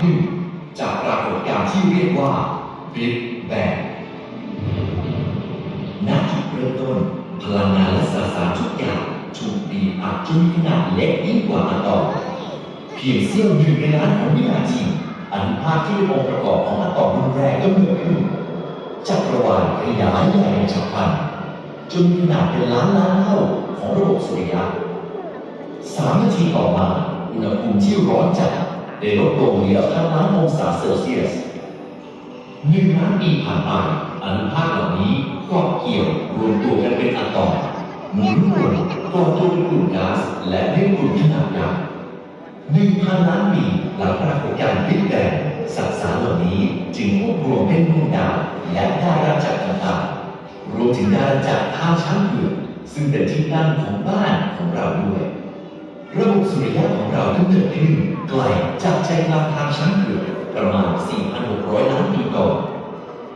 ขึ้น จากปรากฏการณ์ที่เรียกว่า Big Bang ณจุดเริ่มต้น พลังงานและสสารทุกอย่างถูกบีอัดจนมีขนาดเล็กยิ่งกว่าอะตอมเพียงเสี้ยวหนึ่งในล้านของวินาทีอนุภาคที่เป็นองค์ประกอบของอะตอมรุนแรงก็เกิดขึ้นจักรวาลขยายใหญ่ฉับพลันจนขนาดเป็นล้านล้านเท่าของระบบสุริยะสามนาทีต่อมาอุณหภูมิที่ร้อนจัด ได้ลดลงเหลือพันล้านองศาเซลเซียสหนึ่งล้านปีผ่านไปอนุภาคเหล่านี้ก็เกี่ยวรวมตัวกันเป็นอะตอมหมุนวนก่อตัวเป็นกลุ่มก๊าซและเรียกลุ่มขนาดยักษ์หนึ่งพันล้านปีหลังปรากฏการณ์บิ๊กแบงสสารเหล่านี้จึงรวบรวมเป็นดวงดาวและดาราจักรต่างๆรวมถึงดาราจักรทาช้างเผือกซึ่งเป็นที่ตั้งของบ้านของเราด้วย ระบบสุริยะของ เกิดขึ้นไกลจากใจกลางทางช้างเผือกประมาณ 4,600 ล้านปีก่อน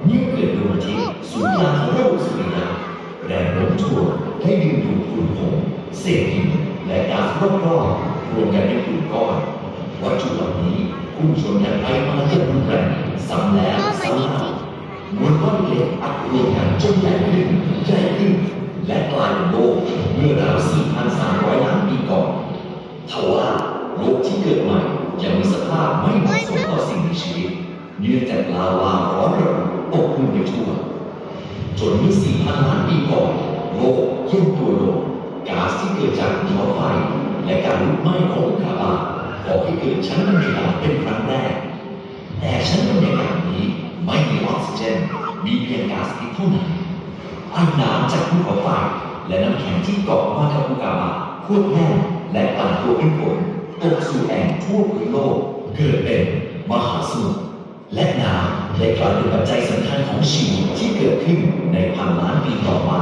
เมื่เกิดดวงอาทิตย์ศูนย์กลางของระบบสุริยะแรงโน้มถ่วงให้ดึงดูดฝุ่นผงเศษหินและก๊าซรอบๆรวมกันเป็นกลุ่มก้อนวัตถุเหล่านี้พุ่งชนกันไปมาอย่ารุนแรงซ้ำแล้วซ้ำเล่ามวลก้อนเล็กอัดรวมกันจนใหญ่ขึ้นใหญ่ขึ้นและกลายเป็นโลกเมื่อราว4,300 ล้านปีก่อนทว่าโลกที่เกิดใหม่ยังมีสภาพไม่เหมาะสมต่อสิ่งมี ชีวิตเนื่องจากลาวาร้อนระอุปกคลุมไปทั่วจนเมื่อ4,000ล้านปีก่อนโลกย่นตัวลงก๊าซที่เกิดจากภูเขาไฟและการลุกไหม้ของอุกาบาตก่อให้เกิดชั้นบรรยากาศเป็นครั้งแรก แต่ชั้นบรรยากาศนี้ไม่มีออกซิเจน มีเพียงก๊าซพิษเท่านั้นอ้น้ำจากภูเขาไฟและน้ำแข็งที่เกาะมากับอุกาบาตควบแน่นและกลั่นตัวเป็นฝนตกสู่แอ่งทั่วพื้นโลกเกิดเป็น มหาสมุทรและน้ำได้กลายเป็นปัจจัยสำคัญของชีวิตที่เกิดขึ้นในพันล้านปีต่อมา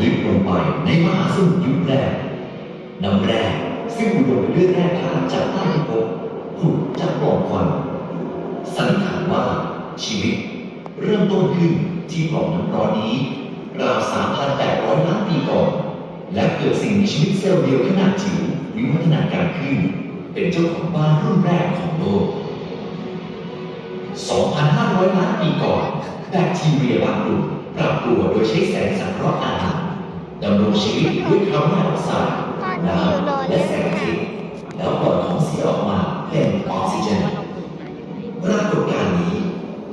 ลึกลงไปในมหาสมุทรยุคแรกน้ำแร่ซึ่งอุดมไปด้วยแร่ธาตุจากใต้พิภพขุดจากปล่องควันสันนิษฐานว่าชีวิตเริ่มต้นขึ้นที่ปล่องน้ำร้อนนี้ราว 3,800 ล้านปีก่อน และเกิดสิ่งมีชีวิตเซลล์เดียวขนาดจิ๋ววิวัฒนาการขึ้น เป็นเจ้าของบ้านรุ่นแรกของโลก 2,500 ล้านปีก่อนแบคทีเรียบางกลุ่มปรับตัวโดยใช้แสงสังเคราะห์อาหารดำรงชีวิตด้วยคาร์บอนไดออกไซด์น้ำและแสงอาทิตย์แล้วปล่อยของเสียออกมาเป็นออกซิเจนปรากฏการณ์นี้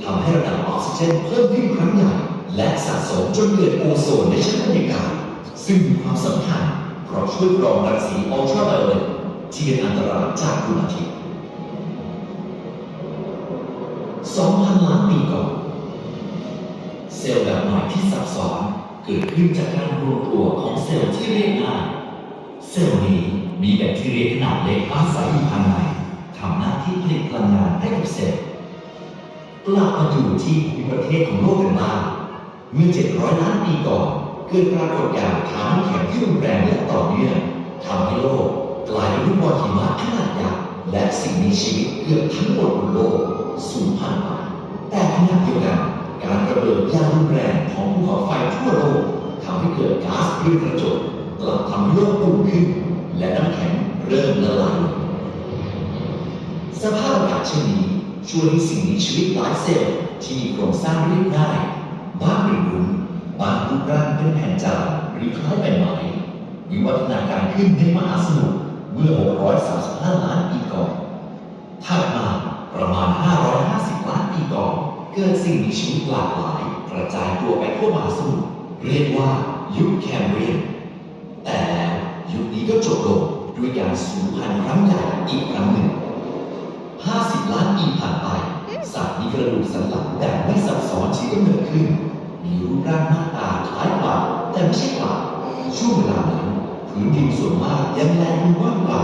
ทำให้ระดับออกซิเจนเพิ่มขึ้นครั้งใหญ่และสะสมจนเกิดโอโซนในชั้นบรรยากาศซึ่งมีความสำคัญเพราะช่วยกรองรังสีอัลตราไวโอเลต ที่เป็นอันตรายจากดวงอาทิตย์2,000 ล้านปีก่อน เซลล์แบบใหม่ที่ซับซ้อนเกิดขึ้นจากการรวมตัวของเซลล์ที่เรียกง่ายเซลล์นี้มีแบคทีเรียขนาดเล็กอาศัยอยู่ภายในทำหน้าที่ผลิตพลังงานให้กับเซลล์กลับมาดูที่ภูมิประเทศของโลกกันบ้างเมื่อ 700 ล้านปีก่อน เกิดปรากฏการณ์ทางน้ำแข็งที่รุนแรงและต่อเนื่องทำให้โลก กลายเป็นลูกบอลหิมะขนาดยักษ์และสิ่งมีชีวิตเกือบทั้งหมดบนโลกสูญพันธุ์ไปแต่ขณะเดียวกันการระเบิดอย่างรุนแรงของภูเขาไฟทั่วโลกทำให้เกิดก๊าซเรือนกระจกกลับทำให้โลกอุ่นขึ้น และน้ำแข็งเริ่มละลายสภาพอากาศเช่นนี้ช่วยให้สิ่งมีชีวิตหลายเซลล์ที่มีโครงสร้างเรียบง่ายบ้างเป็นรุ้งบางรูปร่างเป็นแผ่นจานหรือคล้ายใบไม้วิวัฒนาการขึ้นในมหาสมุทร เมื่อ 635 ล้านปีก่อนถัดมาประมาณ 550 ล้านปีก่อนเกิดสิ่งมีชีวิตหลากหลาย กระจายตัวไปทั่วมหาสมุทรเรียกว่ายุคแคมเบรียนแต่แล้วยุคนี้ก็จบลงด้วยการสูญพันธุ์ครั้งใหญ่อีกครั้งหนึ่ง 50 ล้านปีผ่านไป สัตว์มีกระดูกสันหลังแบบไม่ซับซ้อนที่กำเนิดขึ้น มีรูปร่างหน้าตาคล้ายปลาแต่ไม่ใช่ปลาช่วงเวลานั้น พื้นดินส่วนมากยังแลดูว่างเปล่า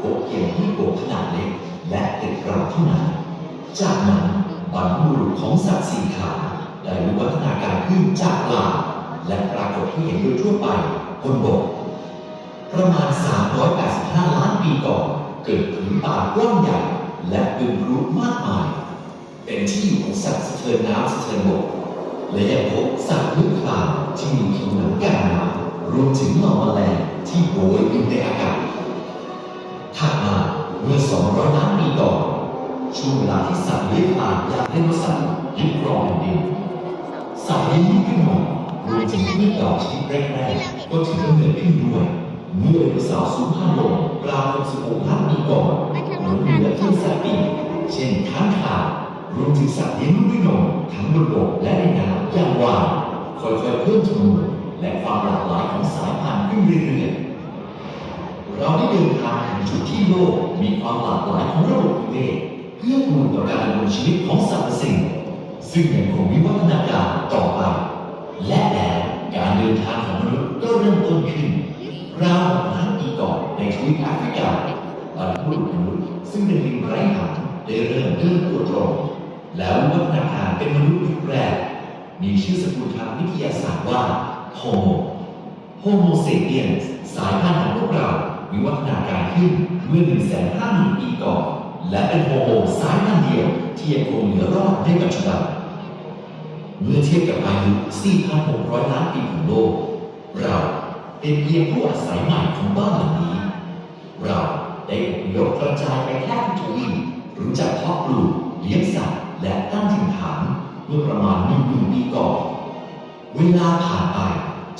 พบเพียงที่โกบขนาดเล็กและติดกราบเท่านั้นจากนั้นบรรพบุรุษของสัตว์สี่ขาได้วิวัฒนาการขึ้นจากปลาและปรากฏให้เห็นโดยทั่วไปบนบกประมาณ 385 ล้านปีก่อนเกิดผืนป่ากว้างใหญ่และเป็นรูปมากมาย เป็นที่อยู่ของสัตว์สะเทินน้ำสะเทินบกและยังพบสัตว์ลึกคลานที่มีผิวหนังแกันน้ำ รวมถึงเหล่าแมลงที่โบยบินในอากาศถัดมาเมื่อ 200 ล้านปีก่อน ช่วงเวลาที่สัตว์เลื้อยคลานอย่างไดโนเสาร์ยึดครองแผ่นดิน สัตว์เลี้ยงขึ้นมารวมถึงพืชดอกชนิดแรกๆก็ถือกำเนิดขึ้นด้วยเมื่อไดโนเสาร์สูญพันธุ์ลงกลาง66ล้านปีก่อนหลงเหลือเพียงสัตว์ปีกเช่นค้างคาวรวมถึงสัตว์เลี้ยงลูกด้วยนมทั้งบนบกและในน้ำอย่างวานค่อยๆเพิ่มจำนวน และความหลากหลายของสายพันธุ์ขึ้นเรื่อยๆเราได้เดินทางถึงจุดที่โลกมีความหลากหลายของระบบนิเวศเพื่อกูลต่อการดำรงชีวิตของสรรพสิ่ง ซึ่งยังคงวิวัฒนาการต่อไป และแล้วการเดินทางของมนุษย์ก็เริ่มต้นขึ้นราวหกล้านปีก่อนในทวีปแอฟริกาบรรพบุรุษมนุษย์ซึ่งเป็นลิงไร้หางได้เริ่มเดินตัวตรงแล้ววิวัฒนาการเป็นมนุษย์ยุคแรกมีชื่อสกุลทางวิทยาศาสตร์ว่า โฮโมโฮโมเซเปียนสายพันธุ์ของพวกเราวิวัฒนาการขึ้นเมื่อ 150,000 ปีก่อน และเป็นโฮโมสายพันธุ์เดียวที่ยังคงเหลือรอดในปัจจุบันเมื่อเทียบกับอายุ 4,600 ล้านปีของโลก เราเป็นเพียงผู้อาศัยใหม่ของบ้านหลังนี้ เราได้อพยพกระจายไปแทบทุกทวีรู้จักเพาะปลูกเลี้ยงสัตว์และตั้งถิ่นฐานเมื่อประมาณ1,000 ปีก่อน เวลาผ่านไป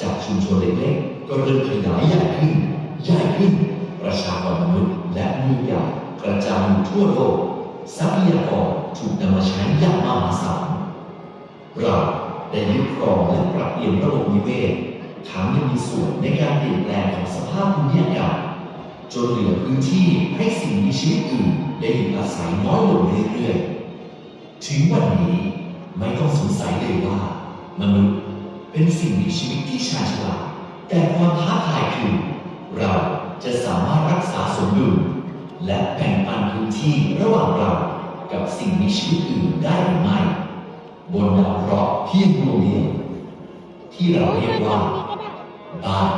จากชุมชนเล็กๆก็เริ่มขยายใหญ่ขึ้น ใหญ่ขึ้น ประชากรมนุษย์และมืองใหญ่กระจายอยู่ทั่วโลกทรัพยากรถูกนำมาใช้อย่างมหาศาลเราได้ยึดครองและปรับเปลี่ยนระบบนิเวศทั้งยังมีส่วนในการเปลี่ยนแปลงของสภาพภูมิอากาศจนเหลือพื้นที่ให้สิ่งมีชีวิตอื่นได้อยู่อาศัยน้อยลงเรื่อยๆ ถึงวันนี้ไม่ต้องสงสัยเลยว่ามนุษย์ เป็นสิ่งมีชีวิตที่ชาญฉลาดแต่ความท้าทายคือ เราจะสามารถรักษาสมดุลและแบ่งปันพื้นที่ระหว่างเรากับสิ่งมีชีวิตอื่นได้หรือไม่ บนดาวเคราะห์เพียงดวงเดียวที่เราเรียกว่าบ้าน